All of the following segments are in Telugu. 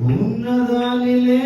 உன்னதானிலே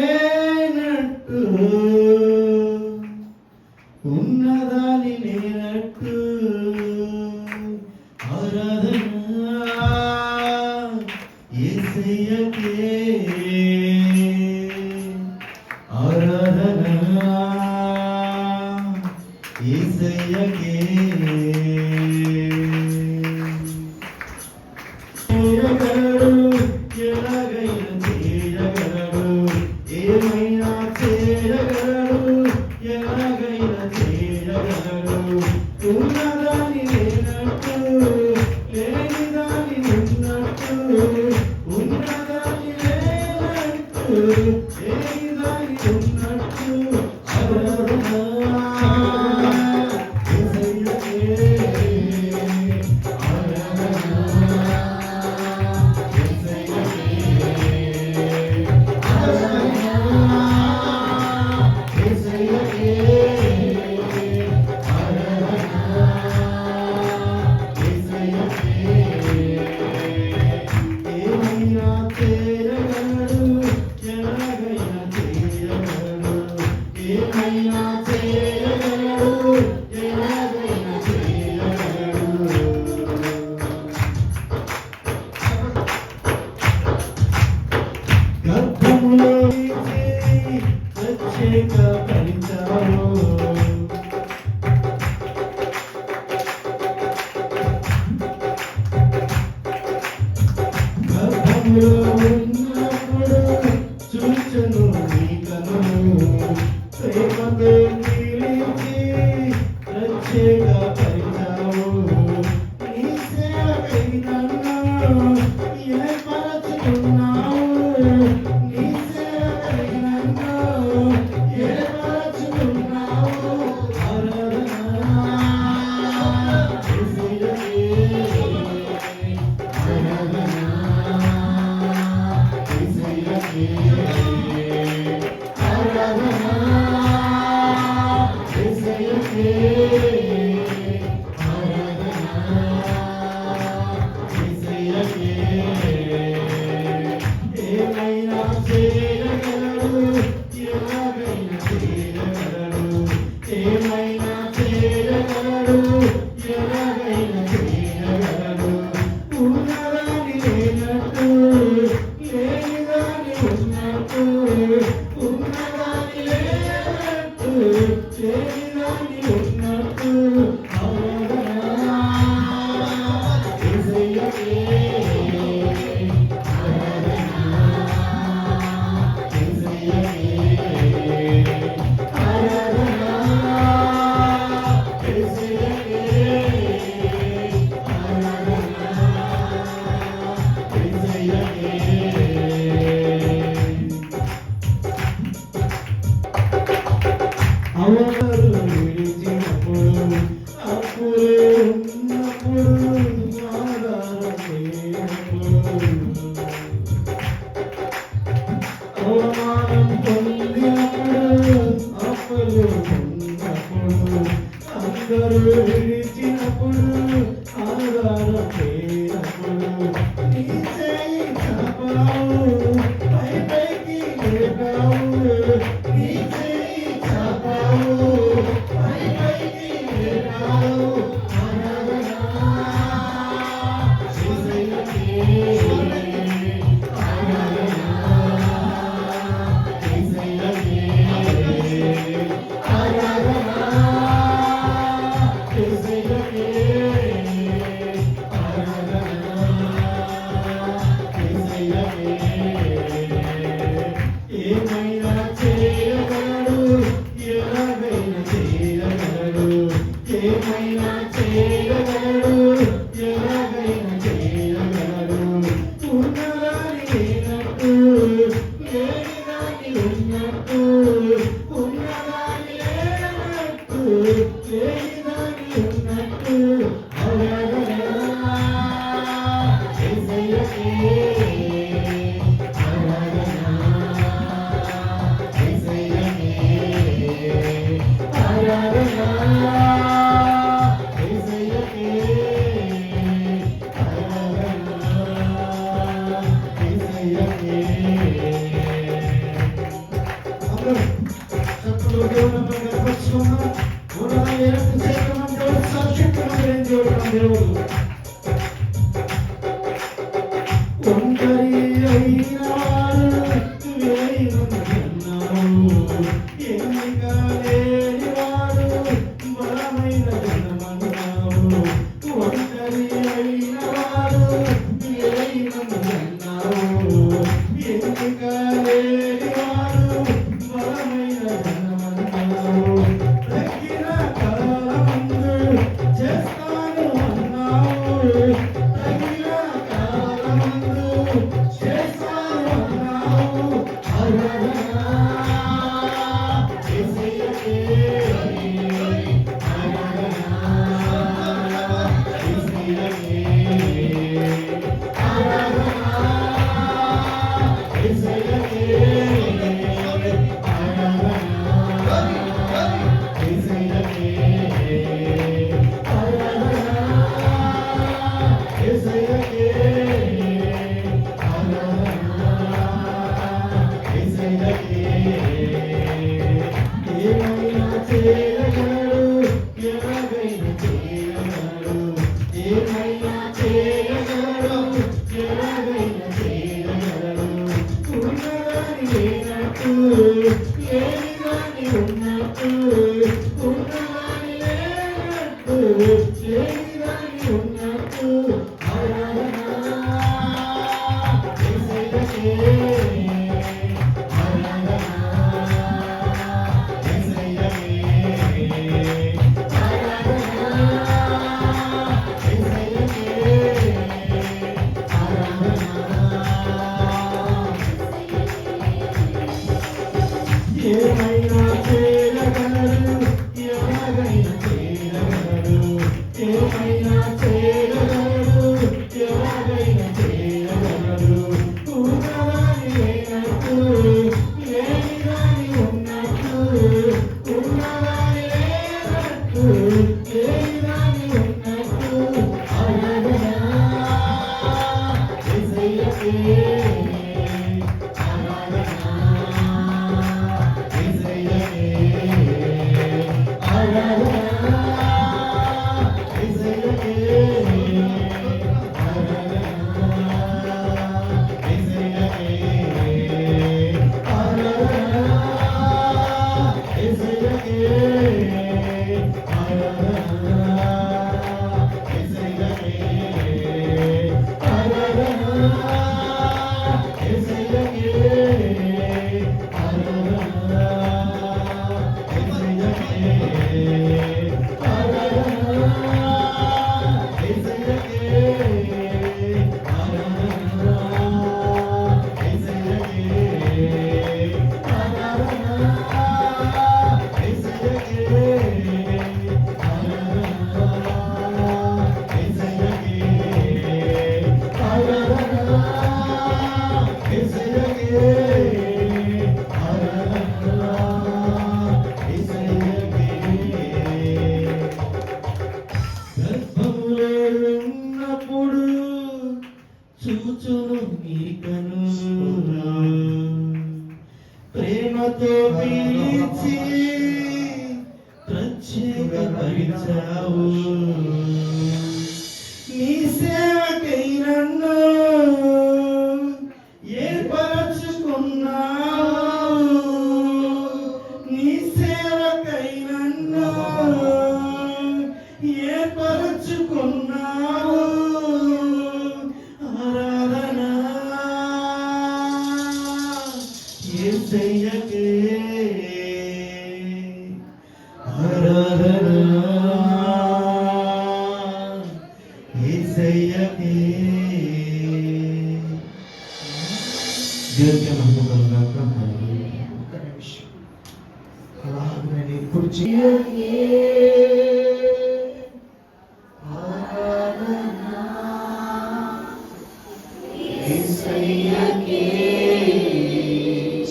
ఏర్పరచుకున్నావు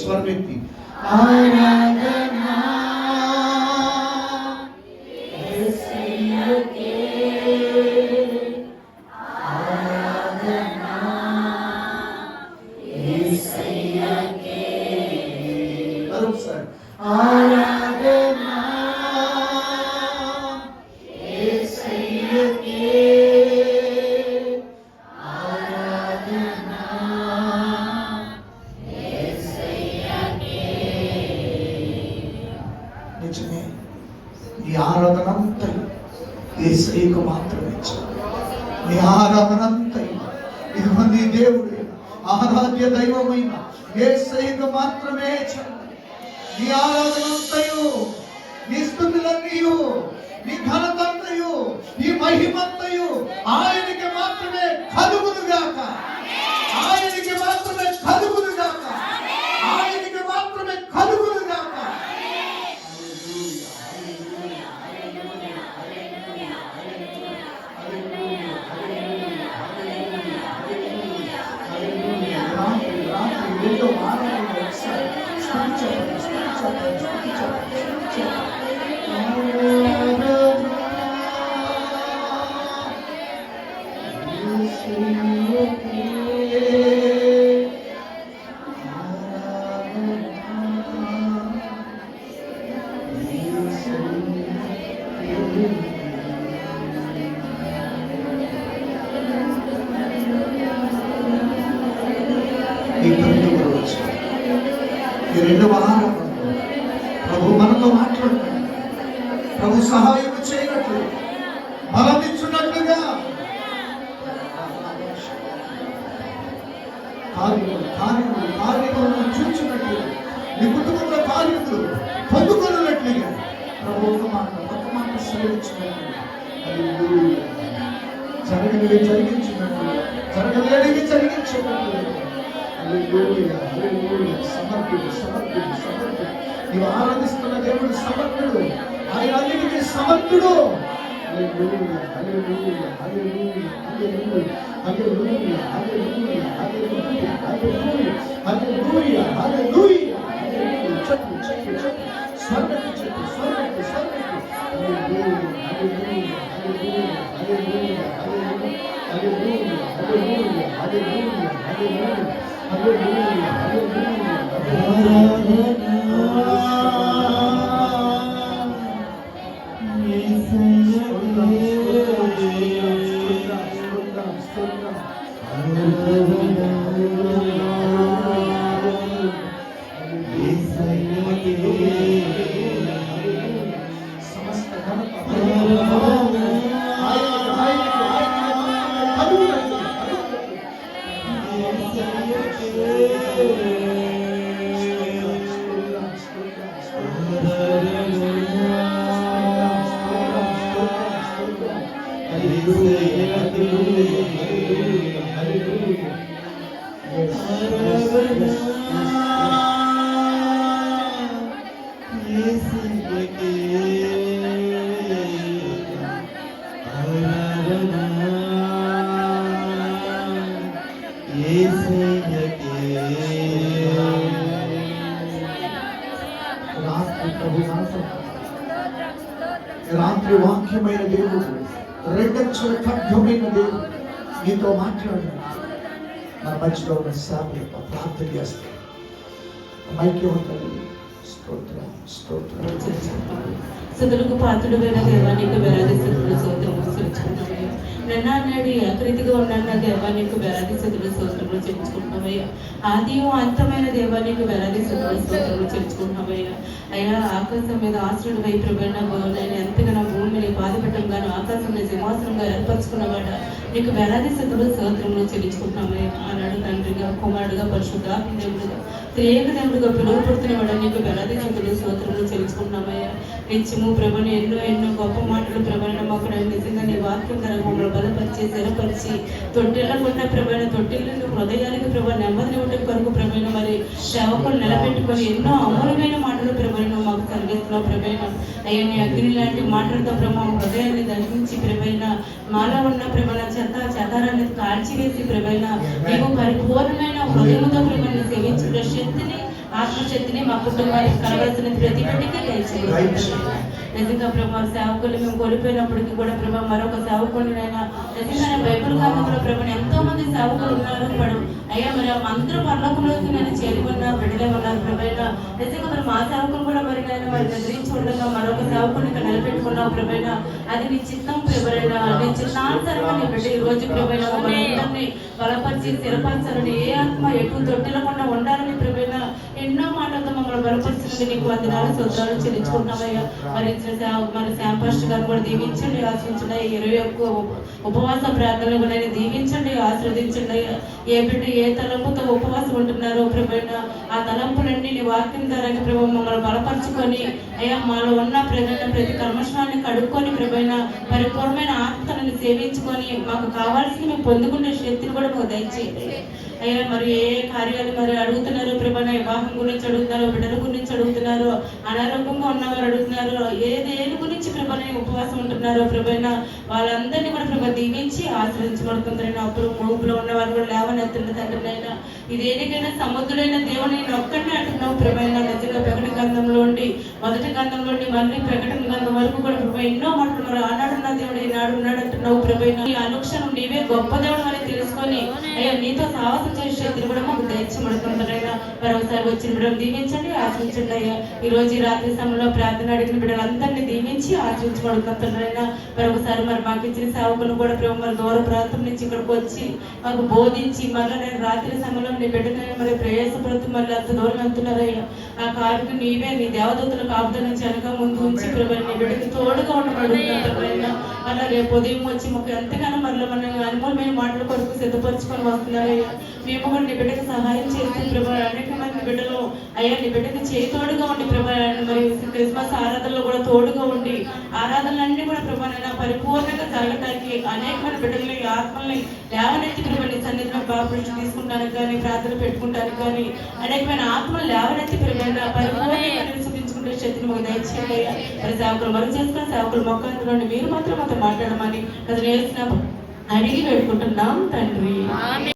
స్వరమెత్తి మరొకసారి ఏసైకు మాత్రమే చాలు నీ ఆరాధన అంతయు ఇదిగో నీ దేవుడు ఆరాధ్య దైవమైన ఏసైకు మాత్రమే చాలు నీ ఆరాధన అంతయు నీ స్థుతులన్నీయు నీ ఘనతంతయు నీ మహిమంతయు ఆయనకి మాట ఒక మాట సెలవిచ్చినట్లు హల్లెలూయా. జరగనివి జరిగించినట్లు జరగలేనివి జరిగించినట్లు హల్లెలూయా, హల్లెలూయా. సమర్థుడు సమర్థుడు సమర్థుడు నీవు ఆరాధిస్తున్న దేవుడు సమర్థుడు ఆయన అన్నిటికీ సమర్థుడు హల్లెలూయా, Hallelujah. ऐसे రాత్రి వాక్యమైన దేవుడు రెండంచుల ఖడ్గమైన దేవుడు నీతో మాట్లాడుతున్నాడు నా మధ్యలో ఉన్న శాప ప్రార్థన చేస్తాడు మైక్యం ఉంటుంది స్తోత్రం స్తోత్రం. సుతులకు పాత్రుడు వేల దేవానికి వేలాది స్థుతులు సోదరులు చెల్లించుకుంటామయ్యా నన్నాడు ఏకరీతిగా ఉన్న దేవానికి వేలాది స్థుతులు సోదరులు చెల్లించుకుంటున్నామయ్యా. ఆది అంతమైన దేవానికి వేలాది స్థుతులు సోదరులు చెల్లించుకుంటున్నామయ్యా. అయ్యా ఆకాశం మీద ఆశ్రుడు వై ప్రభుణ నేను ఎంతగా నా భూమిని బాధపెట్టంగాను ఆకాశం సింహాసనంగా ఏర్పరచుకున్నవాడ నీకు వేలాది స్థుతులు సోదరులు చెల్లించుకుంటున్నామయ్యా. ఆనాడు తండ్రిగా కుమారుడుగా పరిశుద్ధ దేవుడుగా త్రియేక దేవుడుగా పిలువపడుతున్నవాడ నీకు వేలాది స్థుతులు సోదరులు చెల్లించుకుంటున్నామయ్యా. నిత్యము ప్రభను ఎన్నో ఎన్నో గొప్ప మాటలు ప్రభైన మాకు నిజంగా నీ వాక్యం ధర మమ్మల్ని బలపరిచి స్థిరపరిచి తొట్టెళ్ళకుండా ప్రభైన తొట్టిళ్ళను హృదయానికి ప్రభు నెమ్మది ఉండటం కొరకు ప్రభైన మరి సేవకులు నిలబెట్టుకొని ఎన్నో అమూలమైన మాటలు ప్రభైన మాకు కలిగిస్తున్నావు ప్రభైన అయ్యా నీ అగ్ని లాంటి మాటలతో ప్రభు హృదయాన్ని దర్శించి ప్రభైన మాలో ఉన్న ప్రభైన చెత్త చెతారాన్ని కాల్చివేసి ప్రభైన నీవు పరిపూర్ణమైన హృదయంతో ప్రభైన సేవించి శక్తిని ఆత్మశక్తిని మా కుటుంబానికి కలవలసిన ప్రతి బిడ్డకి దయచేయండి నిజంగా ప్రభా సేవకులు మేము కోల్పోయినప్పటికీ కూడా ప్రభా మరొక సేవకుడిని నిజంగా బైబుల్ బైబిల్ గ్రంథంలో ప్రభా ఎంతో మంది సేవకులు ఉన్నారు. పడు అయ్యా మరి అందరూ పర్లోకంలోకి నేను చేరుకున్న బిడ్డలే ఉన్నారు ప్రభైనా నిజంగా మరి మా సేవకులు కూడా మరి నేను మరి నిద్రించి ఉండగా మరొక సేవకుని ఇక్కడ నిలబెట్టుకున్నావు ప్రభైనా అది నీ చిత్తం ప్రభైనా నీ చిన్నానుసరంగా నీ బిడ్డ ఈ రోజు ప్రభైనా మమ్మల్ని బలపరిచి స్థిరపరచాలని ఏ ఆత్మ ఎటు తొట్టిలకుండా ఉండాలని ప్రభైనా ఎన్నో మాటలతో మమ్మల్ని బలపరిచినందుకు నీకు వందనాలు సొంతాలు చెల్లించుకుంటున్నామయ్యా మరి ఇచ్చిన సేవ- మరి గారు కూడా దీవించండి ఆశ్రయించండి అయ్యా. ఇరవై ఒక్క ఉపవాస ప్రార్థనలు కూడా దీవించండి ఆశ్రవదించండి అయ్యా. ఏ బిడ్డ ఏ తలంపుతో ఉపవాసం ఉంటున్నారో ప్రభైన ఆ తలంపులన్నీ నీ వాక్యం ద్వారా ప్రభు మమ్మల్ని బలపరుచుకొని అయ్యా మాలో ఉన్న ప్రజలను ప్రతి కర్మశాన్ని కడుక్కొని ప్రభైన పరిపూర్ణమైన ఆత్మలను సేవించుకొని మాకు కావాల్సిన మేము పొందుకునే శక్తిని కూడా మాకు దయచేయండి. అయ్యా మరి ఏ ఏ కార్యాలు మరి అడుగుతున్నారు ప్రభాన వివాహం గురించి అడుగుతున్నారు బిడ్డల గురించి అడుగుతున్నారు అనారోగ్యంగా ఉన్నవారు అడుగుతున్నారు ఏ దేని గురించి ప్రభాన ఉపవాసం ఉంటున్నారో ప్రభైన వాళ్ళందరినీ కూడా ప్రభా దీవించి ఆశ్రయించబడుతుందని అప్పుడు మూపులో ఉన్న వారు కూడా లేవనెత్తున్న తండ్రినైనా ఇదేనికైనా సముద్రుడైన దేవుని నేను ఒక్కడిని అంటున్నావు ప్రభైన నిజంగా ప్రకటన గ్రంథంలో ఉండి మొదటి గ్రంథంలో ఉండి మళ్ళీ ప్రకటన గ్రంథం వరకు కూడా ప్రభా ఎన్నో మాటలు మరి ఆనాడున్న దేవుడు ఈనాడు ఉన్నాడు అంటున్నావు ప్రభైన నీ అనుక్షణం నీవే గొప్ప దేవుడు అని తెలుసుకొని అయ్యా నీతో సాహసం చేసే శక్తిని కూడా మాకు దయచేయబడుతుంటారైనా మరొకసారి వచ్చిన బిడ్డలు దీవించండి ఆశించండి అయ్యా. ఈ రోజు ఈ రాత్రి సమయంలో ప్రార్థన అడిగిన బిడ్డలందరినీ దీవించి ఆశ్రయించబడుతుంటారైనా మరొకసారి మరి మాకు ఇచ్చిన సేవకులు కూడా ప్రభు మరి దూర ప్రాంతం నుంచి ఇక్కడికి వచ్చి మాకు బోధించి మళ్ళీ నేను రాత్రి సమయంలో నీ బిడ్డని మరి ప్రయాసపడుతూ మళ్ళీ అంత దూరం వెళ్తున్నారయ్యా. ఆ కారుకు నీవే నీ దేవదూతల కాపుదల నుంచి వెనక ముందు ఉంచి ప్రభు నీ బిడ్డకి తోడుగా ఉండబడుతున్నారైనా అలా రేపు ఉదయం వచ్చి మాకు ఎంతగానో మళ్ళీ మన అనుకూలమైన మాటల కొరకు సిద్ధపరచుకొని వస్తున్నారయ్యా మేము కూడా నీ బిడ్డకి సహాయం చేస్తూ ప్రభా అనేక మంది బిడ్డలు అయ్యా నీ బిడ్డకి చేయి తోడుగా ఉండి ప్రభా మరి క్రిస్మస్ ఆరాధనలో కూడా తోడుగా ఉండి ఆరాధనలన్నీ కూడా ప్రభా పరిపూర్ణంగా జరగడానికి అనేక మంది బిడ్డల్ని ఆత్మల్ని లేవనెత్తి ప్రభా నీ సన్నిధిలో బాపురించి తీసుకుంటానికి కానీ ప్రార్థన పెట్టుకుంటానికి కానీ అనేకమైన ఆత్మలు లేవనెత్తి ప్రభా పరిపూర్ణంగా చూపించుకుంటే శక్తిని మాకు దయచేయండి మరి సేవకులు మనం చేసుకుని సేవకులు మొక్క మీరు మాత్రం మాతో మాట్లాడమని అది నేర్చిన అడిగి వేడుకుంటున్నాం తండ్రి.